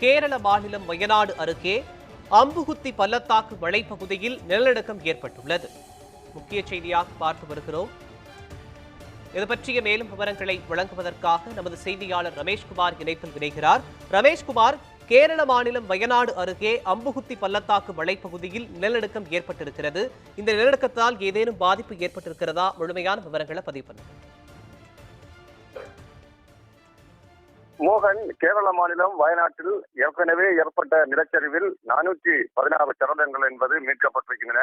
கேரள மாநிலம் வயநாடு அருகே அம்புகுத்தி பள்ளத்தாக்கு மலைப்பகுதியில் நிலநடுக்கம் ஏற்பட்டுள்ளது. முக்கிய செய்தியாக பார்த்து வருகிறோம். இது பற்றிய மேலும் விவரங்களை வழங்குவதற்காக நமது செய்தியாளர் ரமேஷ்குமார் இணைப்பில் இணைகிறார். ரமேஷ்குமார் கேரள மாநிலம் வயநாடு அருகே அம்புகுத்தி பள்ளத்தாக்கு மலைப்பகுதியில் நிலநடுக்கம் ஏற்பட்டிருக்கிறது. இந்த நிலநடுக்கத்தால் ஏதேனும் பாதிப்பு ஏற்பட்டிருக்கிறதா? முழுமையான விவரங்களை பதிவு பண்ணுங்கள். மோகன் கேரள மாநிலம் வயநாட்டில் ஏற்கனவே ஏற்பட்ட நிலச்சரிவில் நானூற்றி பதினாறு சடலங்கள் என்பது மீட்கப்பட்டிருக்கின்றன.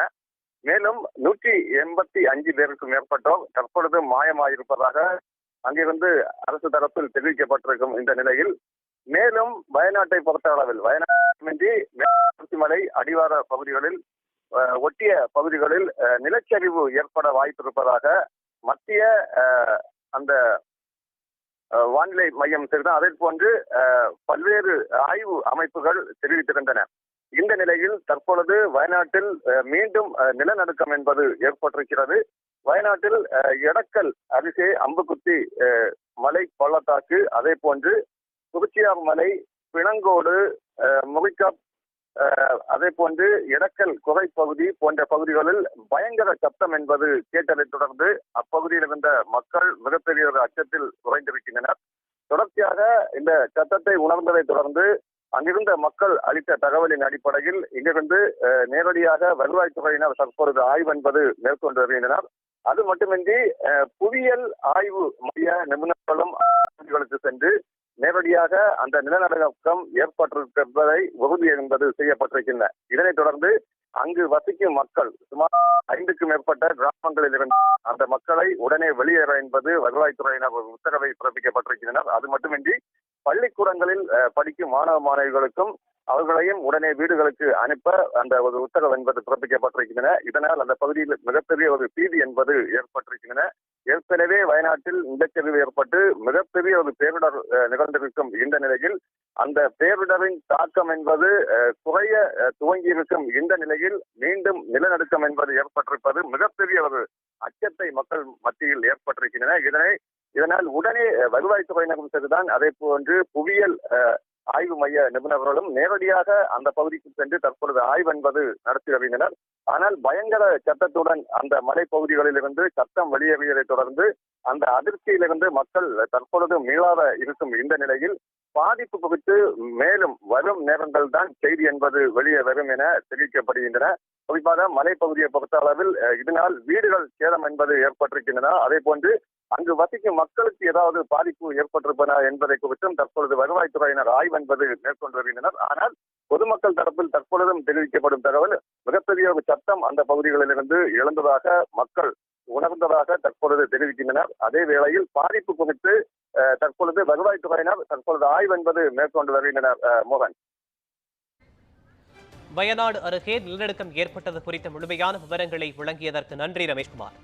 மேலும் நூற்றி எண்பத்தி அஞ்சு பேருக்கு மேற்பட்டோர் தற்பொழுது மாயமாயிருப்பதாக அங்கிருந்து அரசு தரப்பில் தெரிவிக்கப்பட்டிருக்கும் இந்த நிலையில் மேலும் வயநாட்டை பொறுத்த அளவில் வயநாட்டின்றி மேற்கு மலை அடிவார பகுதிகளில் ஒட்டிய பகுதிகளில் நிலச்சரிவு ஏற்பட வாய்ப்பு இருப்பதாக மத்திய அந்த வானிலை மையம் சரிதான். அதே போன்று பல்வேறு ஆய்வு அமைப்புகள் தெரிவித்திருந்தன. இந்த நிலையில் தற்பொழுது வயநாட்டில் அஹ், மீண்டும் நிலநடுக்கம் என்பது ஏற்பட்டிருக்கிறது. வயநாட்டில் அஹ், எடக்கல் அருகே அம்புக்குத்தி மலை பள்ளத்தாக்கு அதே போன்று குறிச்சியார் மலை பிணங்கோடு அஹ், அதே போன்று இடக்கல் குறை பகுதி போன்ற பகுதிகளில் பயங்கர சத்தம் என்பது கேட்டதைத் தொடர்ந்து அப்பகுதியில் இருந்த மக்கள் மிகப்பெரிய ஒரு அச்சத்தில் குறைந்திருக்கின்றனர் தொடர்ச்சியாக இந்த சத்தத்தை உணர்ந்ததைத் தொடர்ந்து அங்கிருந்த மக்கள் அளித்த தகவலின் அடிப்படையில் இங்கிருந்து அஹ், நேரடியாக வருவாய்த்துறையினர் தற்பொழுது ஆய்வு என்பது மேற்கொண்டு வருகின்றனர். அது மட்டுமின்றி அஹ், புவியியல் ஆய்வு மைய நிபுணர்களும் சென்று நேரடியாக அந்த நிலநடுக்கம் ஏற்பட்டிருப்பதை உறுதி என்பது செய்யப்பட்டிருக்கின்றன. இதனைத் தொடர்ந்து அங்கு வசிக்கும் மக்கள் சுமார் ஐந்துக்கும் மேற்பட்ட கிராமங்களில் இருந்து அந்த மக்களை உடனே வெளியேற என்பது வருவாய்த்துறையினர் உத்தரவை பிறப்பிக்கப்பட்டிருக்கின்றனர். அது மட்டுமின்றி பள்ளிக்கூடங்களில் படிக்கும் மாணவ மாணவிகளுக்கும் அவர்களையும் உடனே வீடுகளுக்கு அனுப்ப அந்த ஒரு உத்தரவு என்பது பிறப்பிக்கப்பட்டிருக்கின்றன. இதனால் அந்த பகுதியில் மிகப்பெரிய ஒரு பீதி என்பது ஏற்பட்டிருக்கின்றன. ஏற்கனவே வயநாட்டில் நிலச்சரிவு ஏற்பட்டு மிகப்பெரிய ஒரு பேரிடர் நிகழ்ந்திருக்கும் இந்த நிலையில் அந்த பேரிடரின் தாக்கம் என்பது அஹ், குறைய அஹ், துவங்கியிருக்கும் இந்த நிலையில் மீண்டும் நிலநடுக்கம் என்பது ஏற்பட்டிருப்பது மிகப்பெரிய ஒரு அச்சத்தை மக்கள் மத்தியில் ஏற்பட்டிருக்கின்றன. இதனை இதனால் உடனே வருவாய்த்துறையினரும் சரிதான் அதே போன்று புவியியல் அஹ், ஆய்வு மைய நிபுணர்களும் நேரடியாக அந்த பகுதிக்கு சென்று தற்பொழுது ஆய்வு என்பது நடத்தி வருகின்றனர். ஆனால் பயங்கர சத்தத்துடன் அந்த மலைப்பகுதிகளில் இருந்து சத்தம் வெளியேறியதை தொடர்ந்து அந்த அதிர்ச்சியிலிருந்து மக்கள் தற்பொழுது மீளாத இருக்கும் இந்த நிலையில் பாதிப்பு குறித்து மேலும் வரும் நேரங்கள் தான் செய்தி என்பது வெளியே வரும் என தெரிவிக்கப்படுகின்றன. குறிப்பாக மலைப்பகுதியை பொறுத்த அளவில் இதனால் வீடுகள் சேதம் என்பது ஏற்பட்டிருக்கின்றன. அதே போன்று அங்கு வசிக்கும் மக்களுக்கு ஏதாவது பாதிப்பு ஏற்பட்டிருப்பன என்பதை குறித்தும் தற்பொழுது வருவாய்த்துறையினர் ஆய்வு என்பது மேற்கொண்டு வருகின்றனர். ஆனால் பொதுமக்கள் தரப்பில் தற்பொழுதும் தெரிவிக்கப்படும் தகவல் மிகப்பெரிய ஒரு சத்தம் அந்த பகுதிகளிலிருந்து எழுந்ததாக மக்கள் உணர்ந்ததாக தற்பொழுது தெரிவிக்கின்றனர். அதே வேளையில் பாதிப்பு குறித்து அஹ், தற்பொழுது வருவாய்த்துறையினர் தற்பொழுது ஆய்வு என்பது மேற்கொண்டு வருகின்றனர். மோகன். வயநாடு அருகே நிலநடுக்கம் ஏற்பட்டது குறித்த முழுமையான விவரங்களை வழங்கியதற்கு நன்றி ரமேஷ்குமார்.